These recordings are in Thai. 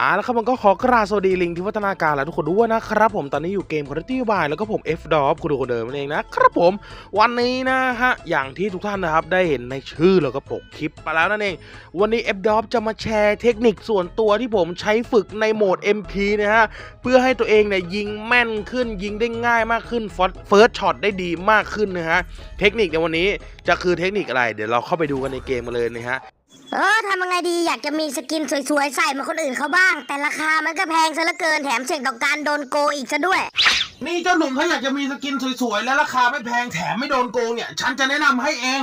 อ่าแล้วครับมันก็ขอกราบสวัสดีลิงที่วัฒนาการและทุกคนด้วยนะครับผมตอนนี้อยู่เกม Quality b y แล้วก็ผม F d o p คุณดูคนเดิมนั่นเองนะครับผม วันนี้นะฮะ อย่างที่ทุกท่านนะครับ ได้เห็นในชื่อแล้วก็ปกคลิปไปแล้วนั่นเอง วันนี้ F d o p จะมาแชร์เทคนิคส่วนตัวที่ผมใช้ฝึกในโหมด MP นะฮะ เพื่อให้ตัวเองเนี่ยยิงแม่นขึ้นยิงได้ง่ายมากขึ้นเฟิร์สช็อตได้ดีมากขึ้นนะฮะเทคนิคในวันนี้จะคือเทคนิคอะไร เดี๋ยวเราเข้าไปดูกันในเกมกันเลยนะฮะ เออทำยังไงดีอยากจะมีสกินสวยๆ ใส่เหมาคนอื่นเขาบ้าง แต่ราคามันก็แพงซะเหลือเกินแถมเสี่ยงต่อการโดนโกงอีกซะด้วย นี่เจ้าหนุ่มถ้าอยากจะมีสกินสวยๆ และราคาไม่แพงแถมไม่โดนโกงเนี่ย ฉันจะแนะนำให้เอง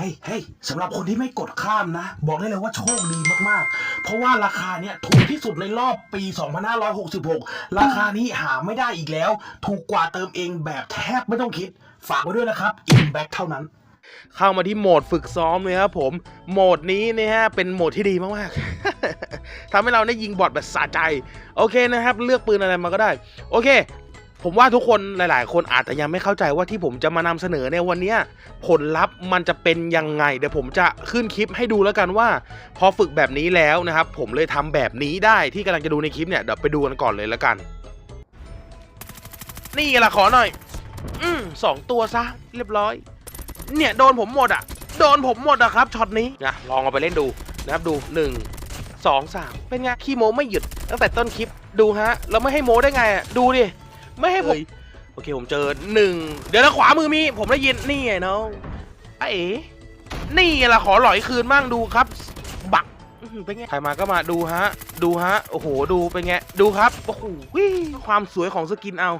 ฮ้ยเฮ้ยสำหรับคนที่ไม่กดข้ามนะ บอกได้เลยว่าโชคดีมากๆ เพราะว่าราคาเนี้ยถูกที่สุดในรอบปี 2566 ราคานี้หาไม่ได้อีกแล้ว ถูกกว่าเติมเองแบบแทบไม่ต้องคิด ฝากไว้ด้วยนะครับ Inback เท่านั้น เข้ามาที่โหมดฝึกซ้อมเลยครับผม โหมดนี้นี่ฮะเป็นโหมดที่ดีมากๆทำให้เราได้ยิงบอทแบบสะใจ โอเคนะครับ เลือกปืนอะไรมาก็ได้ โอเค ผมว่าทุกคนหลาย ๆ คนอาจจะยังไม่เข้าใจว่าที่ผมจะมานำเสนอในวันนี้ผลลัพธ์มันจะเป็นยังไง เดี๋ยวผมจะขึ้นคลิปให้ดูแล้วกันว่า พอฝึกแบบนี้แล้วนะครับ ผมเลยทำแบบนี้ได้ที่กำลังจะดูในคลิปเนี่ยเดี๋ยวไปดูกันก่อนเลยแล้วกัน นี่ละขอหน่อย อืมสองตัวซะ เรียบร้อย เนี่ยโดนผมหมดอะ โดนผมหมดอะครับช็อตนี้นะลองเอาไปเล่นดูนะครับดูหนึ่งสองสามเป็นไงขี้โมไม่หยุดตั้งแต่ต้นคลิปดูฮะแล้วไม่ให้โมได้ไงอะดูดิ ไม่ให้ผม โอเคผมเจอหนึ่ง เดี๋ยวนะขวามือมี ผมได้ยินนี่ไงน้องไอ้เอ๋นี่ไงล่ะขอหลอยคืนบ้างดูครับ บักเป็นไงใครมาก็มาดูฮะ ดูฮะ โอ้โห ดูเป็นไง ดูครับ โอ้โหความสวยของสกินเอา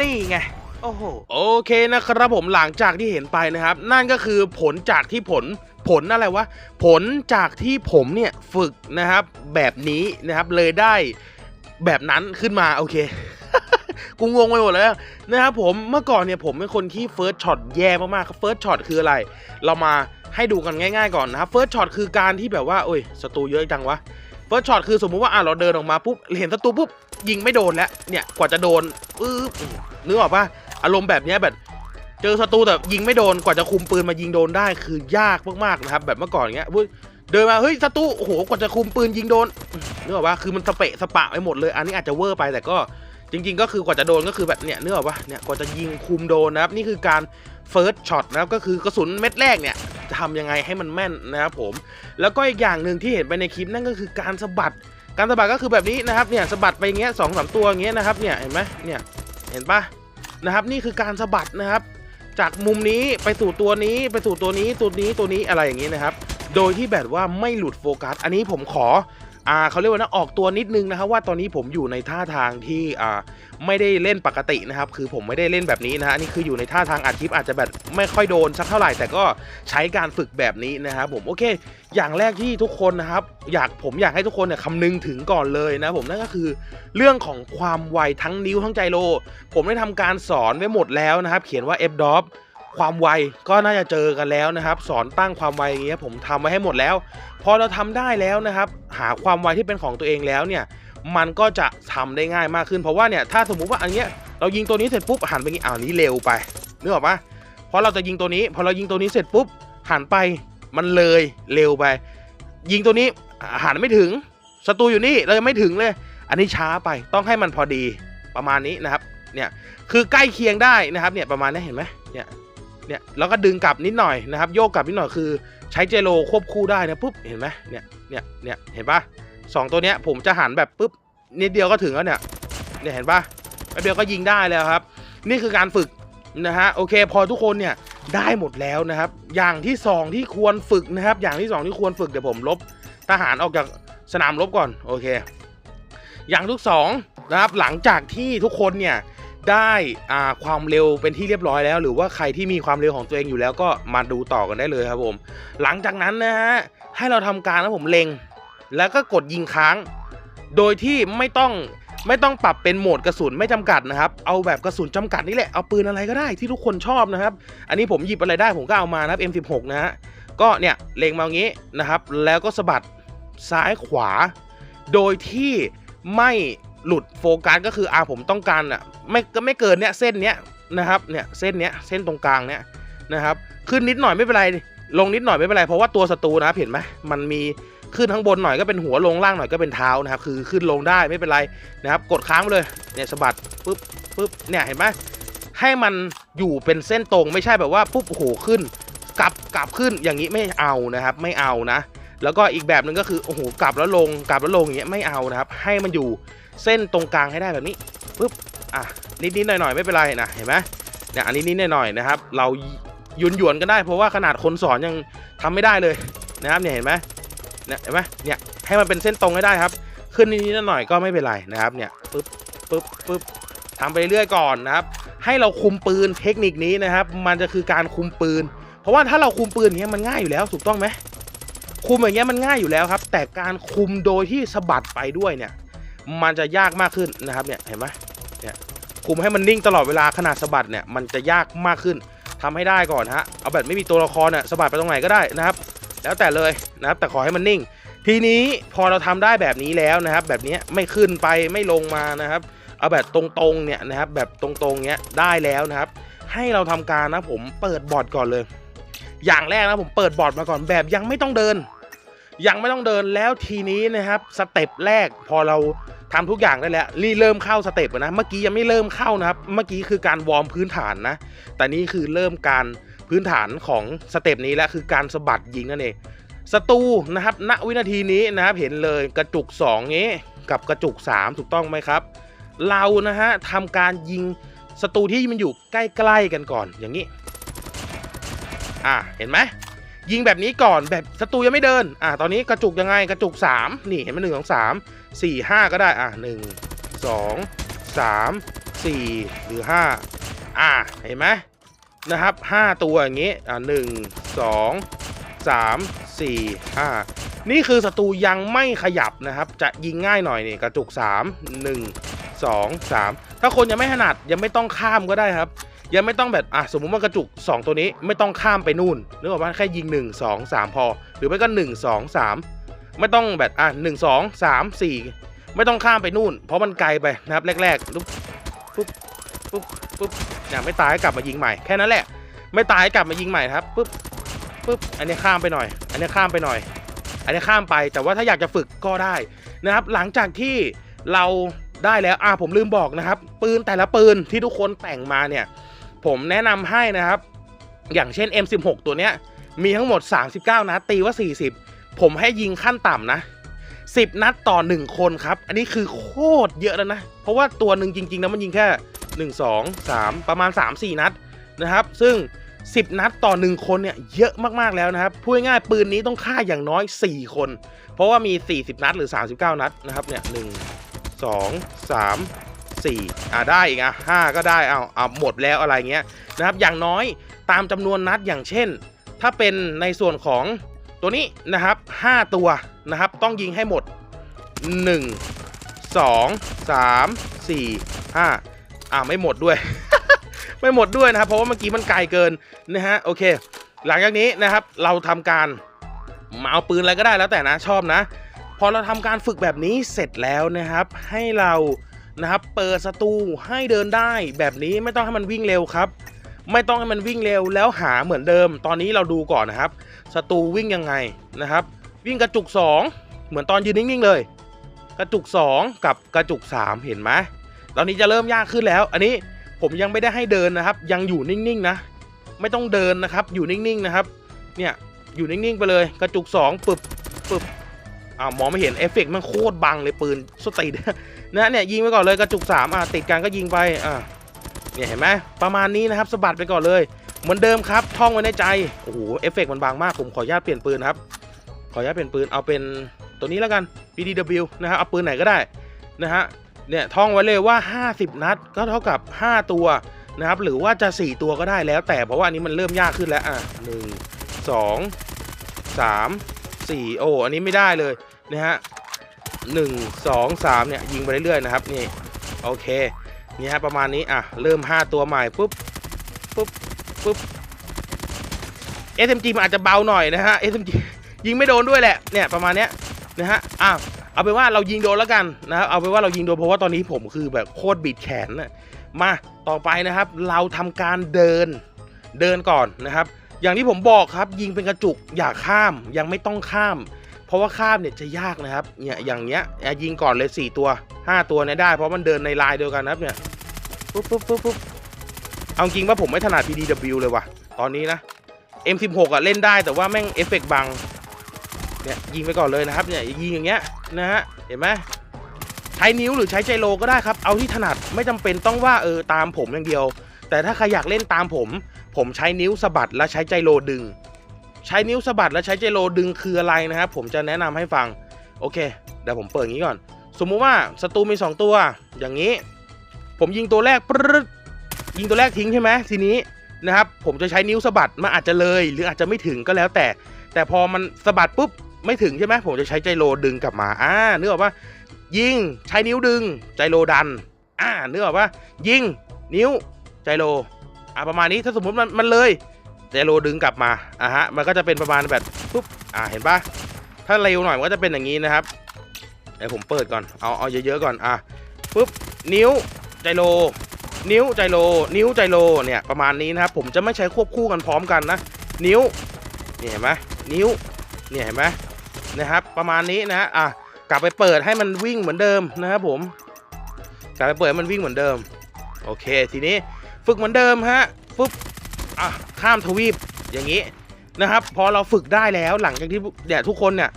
นี่ไงโอ้โหโอเคนะครับผมหลังจากที่เห็นไปนะครับ นั่นก็คือผลจากที่ผลผลอะไรวะ ผลจากที่ผมเนี่ยฝึกนะครับ แบบนี้นะครับเลยได้แบบนั้นขึ้นมาโอเค กูงงไปหมดแล้วนะครับผมเมื่อก่อนเนี่ยผมเป็นคนที่เฟิร์สช็อตแย่มากๆครับเฟิร์สช็อตคืออะไร เรามาให้ดูกันง่าย ๆ ก่อนนะครับเฟิร์สช็อตคือการที่แบบว่าโอ้ยศัตรูเยอะจังวะเฟิร์สช็อตคือสมมุติว่าอะเราเดินออกมาปุ๊บเห็นศัตรูปุ๊บยิงไม่โดนแล้วเนี่ยกว่าจะโดนปึ๊บนึกออกปะอารมณ์แบบเนี้ยแบบเจอศัตรูแต่ยิงไม่โดนกว่าจะคุมปืนมายิงโดนได้คือยากมากๆนะครับ แบบเมื่อก่อนอย่างเงี้ยอุ๊ยเดินมาเฮ้ยศัตรูโอ้โหกว่าจะคุมปืนยิงโดนนึกออกปะคือมันสเปะสปะไปหมดเลย อันนี้อาจจะเวอร์ไปแต่ก็ จริง ๆ ก็คือกว่าจะโดนก็คือแบบเนี่ยเนึกอปะเนี่ยกว่าจะยิงคุมโดนนะครับนี่คือการเฟิร์สช็อตนะครับก็คือกระสุนเม็ดแรกเนี่ยจะทำยังไงให้มันแม่นนะครับผม แล้วก็อีกอย่างหนึ่งที่เห็นไปในคลิปนั่นก็คือการสะบัดการสะบัดก็คือแบบนี้นะครับเนี่ยสะบัดไปอย่างเงี้ยสองสามตัวอย่างเงี้ยนะครับเนี่ยเห็นไหมเนี่ยเห็นปะนะครับนี่คือการสะบัดนะครับ จากมุมนี้ไปสู่ตัวนี้ไปสู่ตัวนี้ตัวนี้ตัวนี้อะไรอย่างนี้นะครับ โดยที่แบบว่าไม่หลุดโฟกัส อันนี้ผมขอ อ่าเขาเรียกว่านะออกตัวนิดนึงนะครับว่าตอนนี้ผมอยู่ในท่าทางที่อ่าไม่ได้เล่นปกตินะครับ คือผมไม่ได้เล่นแบบนี้นะฮะอันนี่คืออยู่ในท่าทางอัดคลิปอาจจะแบบไม่ค่อยโดนสักเท่าไหร่แต่ก็ใช้การฝึกแบบนี้นะครับผมโอเค อย่างแรกที่ทุกคนนะครับ อยากผมอยากให้ทุกคนเนี่ยคำนึงถึงก่อนเลยนะผมนั่นก็คือเรื่องของความไวทั้งนิ้วทั้งใจโล ผมได้ทำการสอนไว้หมดแล้วนะครับ เขียนว่า f d o p ความไวก็น่าจะเจอกันแล้วนะครับ สอนตั้งความไวอย่างเงี้ยผมทำไว้ให้หมดแล้ว พอเราทำได้แล้วนะครับ หาความไวที่เป็นของตัวเองแล้วเนี่ย มันก็จะทำได้ง่ายมากขึ้นเพราะว่าเนี่ยถ้าสมมุติว่าอันเนี้ยเรายิงตัวนี้เสร็จปุ๊บหันไปงี้อ้าวนี้เร็วไปนึกออกปะเพราะเราจะยิงตัวนี้ พอเรายิงตัวนี้เสร็จปุ๊บหันไปมันเลยเร็วไป ยิงตัวนี้หันไม่ถึงศัตรูอยู่นี่เรายังไม่ถึงเลย อันนี้ช้าไปต้องให้มันพอดีประมาณนี้นะครับเนี่ยคือใกล้เคียงได้นะครับเนี่ยประมาณนี้เห็นไหมเนี่ย เนี่ยแล้วก็ดึงกลับนิดหน่อยนะครับ โยกกลับนิดหน่อยคือ ใช้เจโรควบคู่ได้นะปุ๊บเห็นไหมเนี่ยเนี่ยเนี่ยเห็นปะสองตัวเนี้ยผมจะหันแบบปุ๊บนิดเดียวก็ถึงแล้วเนี่ยเนี่ยเห็นปะแป๊บเดียวก็ยิงได้แล้วครับ นี่คือการฝึกนะฮะโอเค พอทุกคนเนี่ยได้หมดแล้วนะครับ อย่างที่สองที่ควรฝึกนะครับ อย่างที่สองที่ควรฝึกเดี๋ยวผมลบทหารออกจากสนามรบก่อนโอเค อย่างที่สองนะครับหลังจากที่ทุกคนเนี่ย ได้อ่าความเร็วเป็นที่เรียบร้อยแล้ว หรือว่าใครที่มีความเร็วของตัวเองอยู่แล้วก็มาดูต่อกันได้เลยครับผม หลังจากนั้นนะฮะให้เราทำการนะผมเล็ง แล้วก็กดยิงค้าง โดยที่ไม่ต้องไม่ต้องปรับเป็นโหมดกระสุนไม่จำกัดนะครับ เอาแบบกระสุนจำกัดนี่แหละ เอาปืนอะไรก็ได้ที่ทุกคนชอบนะครับ อันนี้ผมหยิบอะไรได้ผมก็เอามานะครับ M16 นะฮะ ก็เนี่ยเล็งมาอย่างนี้นะครับ แล้วก็สะบัดซ้ายขวา โดยที่ไม่หลุดโฟกัสก็คืออาผมต้องการอะไม่ก็ไม่เกินเนี่ยเส้นเนี้ยนะครับเนี่ยเส้นเนี้ยเส้นตรงกลางเนี้ยนะครับขึ้นนิดหน่อยไม่เป็นไรลงนิดหน่อยไม่เป็นไรเพราะว่าตัวศัตรูนะครับเห็นไหมมันมีขึ้นข้างบนหน่อยก็เป็นหัวลงล่างหน่อยก็เป็นเท้านะครับคือขึ้นลงได้ไม่เป็นไรนะครับกดค้างไปเลยเนี่ยสะบัดปุ๊บปุ๊บเนี่ยเห็นไหมให้มันอยู่เป็นเส้นตรงไม่ใช่แบบว่าปุ๊บโอ้โหขึ้น กลับกลับขึ้นอย่างนี้ไม่เอานะครับ ไม่เอานะ แล้วก็อีกแบบหนึ่งก็คือโอ้โหกลับแล้วลงกลับแล้วลงอย่างเงี้ยไม่เอานะครับ ให้มันอยู่ เส้นตรงกลางให้ได้แบบนี้ปุ๊บอะนิดๆหน่อยๆไม่เป็นไรนะเห็นไหมเนี่ยอันนี้นิดๆหน่อยๆนะครับ เราหยุนหยวนๆกันได้เพราะว่าขนาดคนสอนยังทำไม่ได้เลยนะครับเนี่ยเห็นไหมเนี่ยเห็นไหมเนี่ยให้มันเป็นเส้นตรงให้ได้ครับ ขึ้นนิดๆหน่อยๆก็ไม่เป็นไรนะครับเนี่ยปุ๊บปุ๊บปุ๊บทำไปเรื่อยๆก่อนนะครับ ให้เราคุมปืนเทคนิคนี้นะครับ มันจะคือการคุมปืน เพราะว่าถ้าเราคุมปืนอย่างเงี้ยมันง่ายอยู่แล้วถูกต้องไหมคุมอย่างเงี้ยมันง่ายอยู่แล้วครับ แต่การคุมโดยที่สะบัดไปด้วยเนี่ย มันจะยากมากขึ้นนะครับเนี่ยเห็นไหมเนี่ยคุมให้มันนิ่งตลอดเวลาขนาดสะบัดเนี่ยมันจะยากมากขึ้นทำให้ได้ก่อนฮะเอาแบบไม่มีตัวละครเนี่ยสะบัดไปตรงไหนก็ได้นะครับ แล้วแต่เลยนะครับแต่ขอให้มันนิ่ง ทีนี้พอเราทำได้แบบนี้แล้วนะครับ แบบนี้ไม่ขึ้นไปไม่ลงมานะครับ เอาแบบตรงๆเนี่ยนะครับแบบตรงๆเนี้ยได้แล้วนะครับ ให้เราทำการนะผมเปิดบอร์ดก่อนเลย อย่างแรกนะผมเปิดบอร์ดมาก่อนแบบยังไม่ต้องเดินยังไม่ต้องเดินแล้วทีนี้นะครับสเต็ปแรกพอเรา ทำทุกอย่างได้แล้วรีเริ่มเข้าสเต็ปนะ เมื่อกี้ยังไม่เริ่มเข้านะครับ เมื่อกี้คือการวอร์มพื้นฐานนะ แต่นี่คือเริ่มการพื้นฐานของสเต็ปนี้แล้วคือการสะบัดยิงนั่นเองศัตรูนะครับ ณ วินาทีนี้นะครับ เห็นเลยกระจุก 2 นี้กับกระจุก 3 ถูกต้องไหมครับ เรานะฮะทำการยิงศัตรูที่มันอยู่ใกล้ๆกันก่อนอย่างนี้ อะเห็นไหมยิงแบบนี้ก่อนแบบศัตรูยังไม่เดิน อะตอนนี้กระจุกยังไงกระจุก 3 นี่เห็นไหมหนึ่งสองสาม สี่ห้าก็ได้อะหนึ่งสองสามสี่หรือห้าอะเห็นไหมนะครับห้าตัวอย่างนี้อะหนึ่งสองสามสี่ห้านี่คือศัตรูยังไม่ขยับนะครับ จะยิงง่ายหน่อยนี่กระจุก3 1 2 3ถ้าคนยังไม่ถนัดยังไม่ต้องข้ามก็ได้ครับ ยังไม่ต้องแบบอะสมมุติว่ากระจุก 2 ตัวนี้ไม่ต้องข้ามไปนู่นนึกออกว่าแค่ยิง 1 2 3 พอ หรือไม่ก็ 1 2 3 ไม่ต้องแบบอะ1 2 3 4ไม่ต้องข้ามไปนู่น เพราะมันไกลไปนะครับแรกๆปุ๊บปุ๊บปุ๊บปุ๊บเนี่ยไม่ตายกลับมายิงใหม่แค่นั้นแหละ ไม่ตายกลับมายิงใหม่ครับปุ๊บปุ๊บอันนี้ข้ามไปหน่อย อันนี้ข้ามไปหน่อย อันนี้ข้ามไปแต่ว่าถ้าอยากจะฝึกก็ได้นะครับ หลังจากที่เราได้แล้วอ่าผมลืมบอกนะครับ ปืนแต่ละปืนที่ทุกคนแต่งมาเนี่ย ผมแนะนำให้นะครับ อย่างเช่น M16 ตัวเนี้ยมีทั้งหมด 39 นัดตีว่า 40 ผมให้ยิงขั้นต่ำนะ10นัดต่อ1คนครับ อันนี้คือโคตรเยอะแล้วนะ เพราะว่าตัวหนึ่งจริงๆนะมันยิงแค่1 2 3ประมาณ3-4นัดนะครับ ซึ่ง10นัดต่อ1คนเนี่ยเยอะมากๆแล้วนะครับ พูดง่ายๆปืนนี้ต้องฆ่าอย่างน้อย4คน เพราะว่ามี40นัดหรือ39นัดนะครับเนี่ย1 2 3 4อ่าได้อีกอะ5ก็ได้เอาเอาหมดแล้วอะไรเงี้ยนะครับ อย่างน้อยตามจำนวนนัดอย่างเช่น ถ้าเป็นในส่วนของ ตัวนี้นะครับ 5 ตัวนะครับ ต้องยิงให้หมด 1 2 3 4 5 อ่าไม่หมดด้วย ไม่หมดด้วยนะครับ เพราะว่าเมื่อกี้มันไกลเกินนะฮะโอเค หลังจากนี้นะครับเราทำการมาเอาปืนอะไรก็ได้แล้วแต่นะชอบนะ พอเราทำการฝึกแบบนี้เสร็จแล้วนะครับ ให้เรานะครับเปิดศัตรูให้เดินได้แบบนี้ไม่ต้องให้มันวิ่งเร็วครับ ไม่ต้องให้มันวิ่งเร็วแล้วหาเหมือนเดิม ตอนนี้เราดูก่อนนะครับศัตรูวิ่งยังไงนะครับ วิ่งกระจุก 2 เหมือนตอนยืนนิ่งๆเลย กระจุก 2 กับกระจุก 3 เห็นไหมตอนนี้จะเริ่มยากขึ้นแล้ว อันนี้ผมยังไม่ได้ให้เดินนะครับ ยังอยู่นิ่งๆนะ ไม่ต้องเดินนะครับ อยู่นิ่งๆนะครับ เนี่ยอยู่นิ่งๆไปเลย กระจุก 2ปึบปึบอ่ามองไม่เห็นเอฟเฟกต์มันโคตรบังเลยปืนสติดนะเนี่ยยิงไปก่อนเลยกระจุก3อะติดกันก็ยิงไปอะ เนี่ยเห็นไหมประมาณนี้นะครับสะบัดไปก่อนเลย เหมือนเดิมครับ ท่องไว้ในใจ โอ้โห เอฟเฟกต์มันบางมาก ผมขออนุญาตเปลี่ยนปืนครับ ขออนุญาตเปลี่ยนปืน เอาเป็นตัวนี้แล้วกัน PDW นะครับ เอาปืนไหนก็ได้นะฮะ เนี่ยท่องไว้เลยว่า 50 นัด ก็เท่ากับ 5 ตัวนะครับ หรือว่าจะ 4 ตัวก็ได้แล้ว แต่เพราะว่าอันนี้มันเริ่มยากขึ้นแล้ว อะ1 2 3สี่โอ้ อันนี้ไม่ได้เลยนะฮะหนึ่งสองสามเนี่ยยิงไปเรื่อยๆนะครับ นี่ โอเค นี่ฮะประมาณนี้อะเริ่ม 5 ตัวใหม่ปุ๊บปุ๊บปุ๊บ SMG มันอาจจะเบาหน่อยนะฮะ SMG ยิงไม่โดนด้วยแหละเนี่ยประมาณเนี้ยนะฮะอ้าวเอาเป็นว่าเรายิงโดนแล้วกันนะครับเอาเป็นว่าเรายิงโดนเพราะว่าตอนนี้ผมคือแบบโคตรบิดแขนนะมาต่อไปนะครับ เราทำการเดินเดินก่อนนะครับ อย่างที่ผมบอกครับยิงเป็นกระจุกอย่าข้ามยังไม่ต้องข้าม เพราะว่าข้ามเนี่ยจะยากนะครับเนี่ยอย่างเงี้ยอะยิงก่อนเลย 4 ตัว 5 ตัวเนี่ยได้ เพราะมันเดินในลายเดียวกันนะครับเนี่ยปุ๊บปุ๊บปุ๊บปุ๊บเอาจริงว่าผมไม่ถนัด PDW เลยว่ะ ตอนนี้นะ M16 อะเล่นได้แต่ว่าแม่งเอฟเฟกต์บังเนี่ยยิงไปก่อนเลยนะครับเนี่ยยิงอย่างเงี้ยนะฮะเห็นไหมใช้นิ้วหรือใช้ใจโลก็ได้ครับ เอาที่ถนัดไม่จำเป็นต้องว่าเออตามผมอย่างเดียว แต่ถ้าใครอยากเล่นตามผม ผมใช้นิ้วสะบัดและใช้ใจโลดึง ใช้นิ้วสะบัดและใช้ใจโลดึงคืออะไรนะครับ ผมจะแนะนำให้ฟัง โอเค เดี๋ยวผมเปิดอย่างนี้ก่อน สมมุติว่าศัตรูมี 2 ตัว อย่างนี้ ผมยิงตัวแรกปรึ๊ดยิงตัวแรกทิ้งใช่ไหมทีนี้นะครับ ผมจะใช้นิ้วสะบัดมันอาจจะเลย หรืออาจจะไม่ถึงก็แล้วแต่ แต่พอมันสะบัดปุ๊บไม่ถึงใช่ไหมผมจะใช้ใจโลดึงกลับมาอ่านึกออกปะยิงใช้นิ้วดึงใจโลดันอ่านึกออกปะยิงนิ้วใจโลอ่าประมาณนี้ถ้าสมมติมันมันเลย เจโรดึงกลับมาอะฮะมันก็จะเป็นประมาณแบบปุ๊บอ่าเห็นปะถ้าเร็วหน่อยมันก็จะเป็นอย่างนี้นะครับเดี๋ยวผมเปิดก่อนเอาเอาเยอะๆก่อนอะปุ๊บนิ้วใจโลนิ้วใจโลนิ้วใจโลเนี่ยประมาณนี้นะครับผมจะไม่ใช้ควบคู่กันพร้อมกันนะนิ้วเนี่ยเห็นไหมนิ้วเนี่ยเห็นไหมนะครับประมาณนี้นะฮะอะกลับไปเปิดให้มันวิ่งเหมือนเดิมนะครับผม กลับไปเปิดให้มันวิ่งเหมือนเดิม โอเค ทีนี้ฝึกเหมือนเดิมฮะปุ๊บ อะข้ามทวีปอย่างนี้นะครับ พอเราฝึกได้แล้วหลังจากที่เนี่ยทุกคนเนี่ย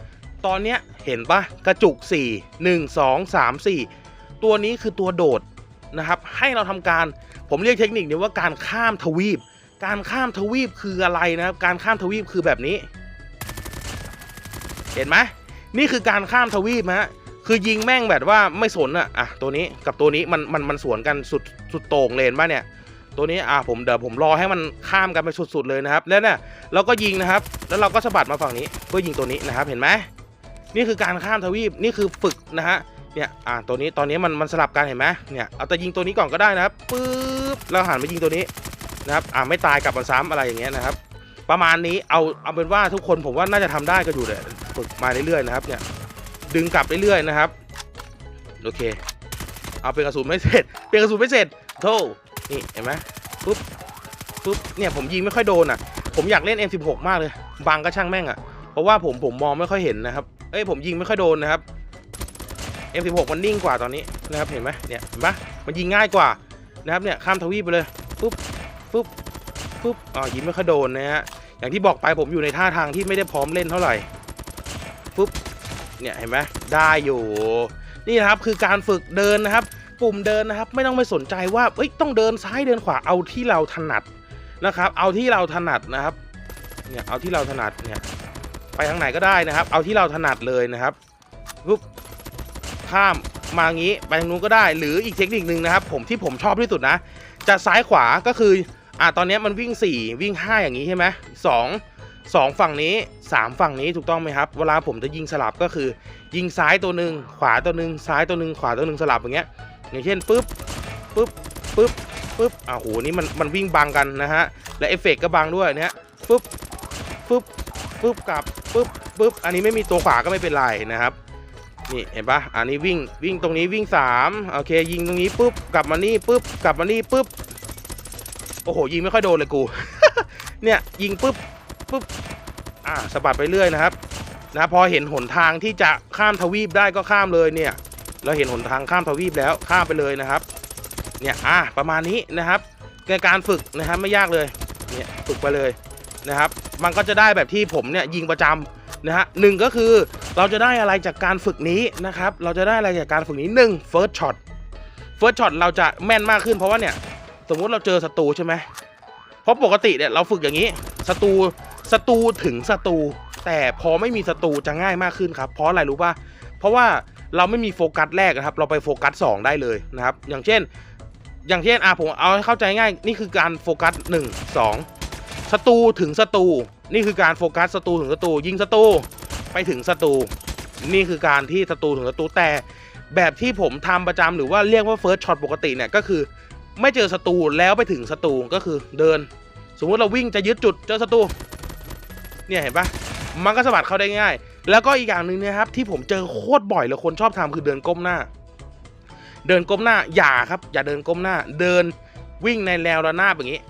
ตอนเนี้ยเห็นปะกระจุก 4 1 2 3 4 ตัวนี้คือตัวโดดนะครับ ให้เราทำการผมเรียกเทคนิคนี้ว่าการข้ามทวีป การข้ามทวีปคืออะไรนะครับ การข้ามทวีปคือแบบนี้ เห็นไหมนี่คือการข้ามทวีปฮะคือยิงแม่งแบบว่าไม่สนอะอะตัวนี้กับตัวนี้มันมันมันสวนกันสุดสุดโต่งเลนป่ะเนี่ย ตัวนี้อะผมเดี๋ยวผมรอให้มันข้ามกันไปสุดๆเลยนะครับ แล้วเนี่ยเราก็ยิงนะครับ แล้วเราก็สะบัดมาฝั่งนี้เพื่อยิงตัวนี้นะครับ เห็นไหมนี่คือการข้ามทวีปนี่คือฝึกนะฮะเนี่ยอะตัวนี้ตอนนี้มันมันสลับกันเห็นไหมเนี่ยเอาแต่ยิงตัวนี้ก่อนก็ได้นะครับปึ๊บแล้วหันมายิงตัวนี้นะครับอะไม่ตายกลับมาซ้ำอะไรอย่างเงี้ยนะครับ ประมาณนี้เอาเอาเป็นว่าทุกคนผมว่าน่าจะทำได้ก็อยู่เลยฝึกมาเรื่อยๆนะครับเนี่ยดึงกลับเรื่อยๆนะครับโอเค เอาเป็นกระสุนไม่เสร็จเป็นกระสุนไม่เสร็จโธ่ นี่เห็นไหมปุ๊บปุ๊บเนี่ยผมยิงไม่ค่อยโดนอะ ผมอยากเล่น M16 มากเลยบางก็ช่างแม่งอะเพราะว่าผมผมมองไม่ค่อยเห็นนะครับเอ้ยผมยิงไม่ค่อยโดนนะครับ M16 มันนิ่งกว่าตอนนี้นะครับเห็นไหมเนี่ยเห็นปะมันยิงง่ายกว่านะครับเนี่ยข้ามทวีปไปเลยปุ๊บปุ๊บปุ๊บอ๋อยิงไม่ค่อยโดนนะฮะอย่างที่บอกไปผมอยู่ในท่าทางที่ไม่ได้พร้อมเล่นเท่าไหร่ปุ๊บเนี่ยเห็นไหมได้อยู่นี่นะครับคือการฝึกเดินนะครับ ปุ่มเดินนะครับ ไม่ต้องไปสนใจว่าเอ้ยต้องเดินซ้ายเดินขวาเอาที่เราถนัดนะครับ เอาที่เราถนัดนะครับเนี่ยเอาที่เราถนัดเนี่ยไปทางไหนก็ได้นะครับ เอาที่เราถนัดเลยนะครับปุ๊บข้ามมางี้ไปทางนู้นก็ได้ หรืออีกเทคนิคนึงนะครับ ผมที่ผมชอบที่สุดนะ จะซ้ายขวาก็คืออะตอนนี้มันวิ่ง 4 วิ่ง 5 อย่างนี้ใช่ไหมสองสองฝั่งนี้ 3 ฝั่งนี้ถูกต้องไหมครับ เวลาผมจะยิงสลับก็คือ ยิงซ้ายตัวหนึ่งขวาตัวหนึ่งซ้ายตัวหนึ่งขวาตัวหนึ่งสลับอย่างเงี้ย อย่างเช่นปุ๊บปุ๊บปุ๊บปุ๊บอ่าโหนี่มันมันวิ่งบังกันนะฮะและเอฟเฟกต์ก็บังด้วยเนี่ยปุ๊บปุ๊บปุ๊บกลับปุ๊บปุ๊บอันนี้ไม่มีตัวขวาก็ไม่เป็นไรนะครับนี่เห็นปะอันนี้วิ่งวิ่งตรงนี้วิ่ง3โอเค ยิงตรงนี้ปุ๊บกลับมานี่ปุ๊บกลับมานี่ปุ๊บโอ้โหยิงไม่ค่อยโดนเลยกู เนี่ยยิงปุ๊บปุ๊บอ่าสะบัดไปเรื่อยนะครับนะพอเห็นหนทางที่จะข้ามทวีปได้ก็ข้ามเลยเนี่ย เราเห็นหนทางข้ามทวีปแล้วข้ามไปเลยนะครับเนี่ยอะประมาณนี้นะครับในการฝึกนะครับไม่ยากเลยเนี่ยฝึกไปเลยนะครับ มันก็จะได้แบบที่ผมเนี่ยยิงประจำนะฮะหนึ่งก็คือเราจะได้อะไรจากการฝึกนี้นะครับ เราจะได้อะไรจากการฝึกนี้หนึ่ง first shot first shot เราจะแม่นมากขึ้นเพราะว่าเนี่ยสมมุติเราเจอศัตรูใช่ไหมเพราะปกติเนี่ยเราฝึกอย่างนี้ศัตรูศัตรูถึงศัตรูแต่พอไม่มีศัตรูจะง่ายมากขึ้นครับ เพราะอะไรรู้ป่ะเพราะว่า เราไม่มีโฟกัสแรกนะครับ เราไปโฟกัส 2 ได้เลยนะครับ อย่างเช่น อย่างเช่นอะผมเอาให้เข้าใจง่าย นี่คือการโฟกัส 1 2ศัตรูถึงศัตรู นี่คือการโฟกัสศัตรูถึงศัตรู ยิงศัตรูไปถึงศัตรู นี่คือการที่ศัตรูถึงศัตรู แต่แบบที่ผมทำประจำหรือว่าเรียกว่าเฟิร์สช็อตปกติเนี่ยก็คือ ไม่เจอศัตรูแล้วไปถึงศัตรูก็คือเดิน สมมติเราวิ่งจะยึดจุดเจอศัตรู เนี่ยเห็นปะมันก็สะบัดเข้าได้ง่าย แล้วก็อีกอย่างหนึ่งนะครับที่ผมเจอโคตรบ่อยเลยคนชอบทำคือเดินก้มหน้า เดินก้มหน้าอย่าครับ อย่าเดินก้มหน้า เดินวิ่งในแนวระนาบอย่างนี้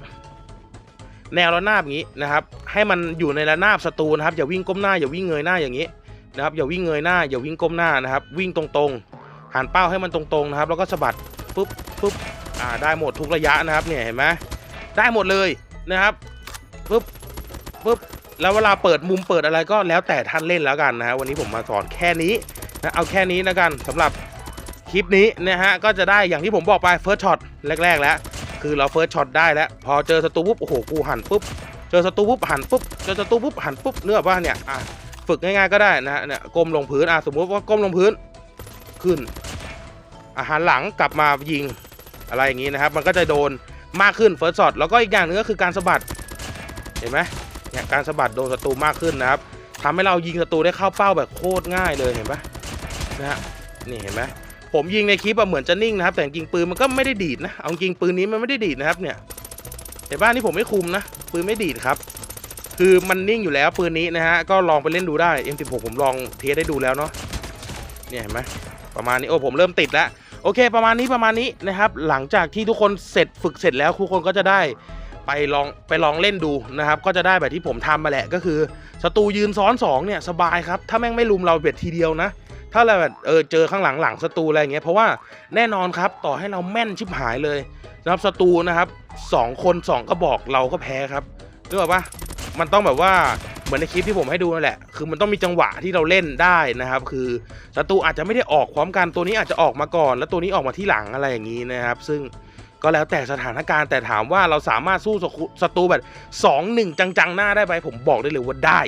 แนวระนาบอย่างนี้นะครับ ให้มันอยู่ในระนาบศัตรูนะครับอย่าวิ่งก้มหน้าอย่าวิ่งเงยหน้าอย่างนี้นะครับอย่าวิ่งเงยหน้าอย่าวิ่งก้มหน้านะครับ วิ่งตรงๆหันเป้าให้มันตรงๆนะครับ แล้วก็สะบัดปุ๊บปุ๊บอ่าได้หมดทุกระยะนะครับเนี่ยเห็นไหมได้หมดเลยนะครับปุ๊บปุ๊บ แล้วเวลาเปิดมุมเปิดอะไรก็แล้วแต่ท่านเล่นแล้วกันนะฮะวันนี้ผมมาสอนแค่นี้นะเอาแค่นี้แล้วกันสำหรับคลิปนี้นะฮะก็จะได้อย่างที่ผมบอกไปเฟิร์สช็อตแรก ๆ แล้ว คือเราเฟิร์สช็อตได้แล้ว พอเจอศัตรูปุ๊บโอ้โหกูหันปุ๊บเจอศัตรูปุ๊บหันปุ๊บเจอศัตรูปุ๊บหันปุ๊บเนื้อว่าเนี่ยอะฝึกง่ายๆก็ได้นะเนี่ยก้มลงพื้นอะสมมุติว่าก้มลงพื้นขึ้นอาหารหลังกลับมายิงอะไรอย่างนี้นะครับ มันก็จะโดนมากขึ้นเฟิร์สช็อตแล้วก็อีกอย่างหนึงก็คือการสะบัดเห็นไหม เนี่ยการสะบัดโดนศัตรูมากขึ้นนะครับทำให้เรายิงศัตรูได้เข้าเป้าแบบโคตรง่ายเลยเห็นปะนะฮะนี่เห็นไหมผมยิงในคลิปอะเหมือนจะนิ่งนะครับ แต่จริงปืนมันก็ไม่ได้ดีดนะเอาจริงปืนนี้มันไม่ได้ดีดนะครับเนี่ยเห็นป่ะนี่ผมไม่คุมนะปืนไม่ดีดครับ คือมันนิ่งอยู่แล้วปืนนี้นะฮะก็ลองไปเล่นดูได้ M16 ผมลองเทสได้ดูแล้วเนาะเนี่ยเห็นไหมประมาณนี้โอ้ผมเริ่มติดแล้วโอเค ประมาณนี้ประมาณนี้นะครับ หลังจากที่ทุกคนเสร็จฝึกเสร็จแล้วทุกคนก็จะได้ ไปลองไปลองเล่นดูนะครับ ก็จะได้แบบที่ผมทำมาแหละก็คือศัตรูยืนซ้อนสองเนี่ยสบายครับ ถ้าแม่งไม่ลุมเราเบ็ดทีเดียวนะ ถ้าเราแบบเออเจอข้างหลังหลังศัตรูอะไรเงี้ยเพราะว่าแน่นอนครับต่อให้เราแม่นชิบหายเลยนะครับศัตรูนะครับสองคนสองก็บอกเราก็แพ้ครับนึกออกปะมันต้องแบบว่าเหมือนในคลิปที่ผมให้ดูนั่นแหละ คือมันต้องมีจังหวะที่เราเล่นได้นะครับ คือศัตรูอาจจะไม่ได้ออกพร้อมกันตัวนี้อาจจะออกมาก่อน แล้วตัวนี้ออกมาที่หลังอะไรอย่างนี้นะครับ ซึ่ง ก็แล้วแต่สถานการณ์แต่ถามว่าเราสามารถสู้ศัตรูแบบสองหนึ่งจังๆ หน้าได้ไหมผมบอกได้เลยว่าได้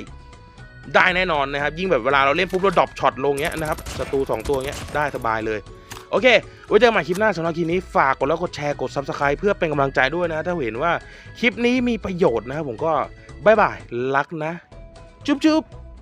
ได้แน่นอนนะครับ ยิ่งแบบเวลาเราเล่นปุ๊บเราดรอปช็อตลงเงี้ยนะครับศัตรู2 ตัวเงี้ยได้สบายเลยโอเค ไว้เจอกันใหม่คลิปหน้าสำหรับคลิปนี้ฝากกดไลค์กดแชร์กด Subscribe เพื่อเป็นกำลังใจด้วยนะ ถ้าเห็นว่าคลิปนี้มีประโยชน์นะครับผมก็บายบาย รักนะ จุ๊บจุ๊บ